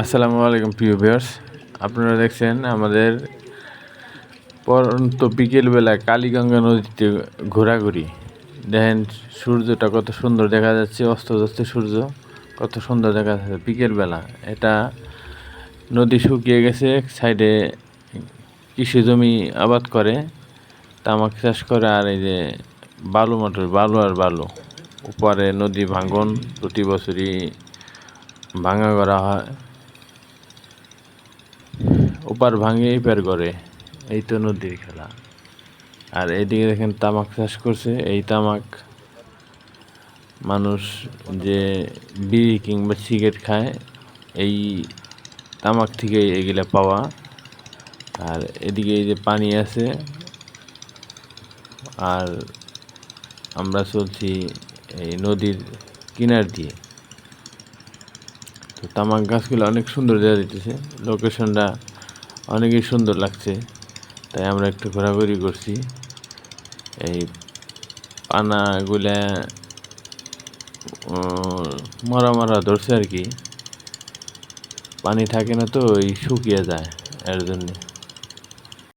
আসসালামু আলাইকুম, প্রিয় ভিউয়ার্স। আপনারা দেখছেন আমাদের পরন্ত বিকেলবেলা কালীগঙ্গা নদীতে ঘোরাঘুরি। দেখেন সূর্যটা কত সুন্দর দেখা যাচ্ছে, অস্ত যাচ্ছে সূর্য। কত সুন্দর দেখা যাচ্ছে বিকেলবেলা। এটা নদী শুকিয়ে গেছে সাইডে কৃষি জমি আবাদ করে, তামাক চাষ করে, আর এই যে বালু মাটির, বালু আর বালু। উপরে নদী ভাঙ্গন প্রতি বছরই ভাঙা করা হয়। ওপার ভাঙে এপার করে। এই তো নদীর খেলা। আর এইদিকে দেখেন তামাক চাষ করছে। এই তামাক মানুষ যে বিড়ি কিংবা সিগারেট খায়, এই তামাক থেকে এগুলা পাওয়া। আর এদিকে এই যে পানি আছে, আর আমরা চলছি এই নদীর কিনার দিয়ে। তো তামাক গাছগুলো অনেক সুন্দর দেওয়া দিতেছে লোকেশনটা অনেকই সুন্দর লাগছে। তাই আমরা একটু ঘোরাঘুরি করছি। এই পানাগুলা মরা মরা ধরছে আর কি। পানি থাকে না তো, এই শুকিয়ে যায়, এর জন্যে।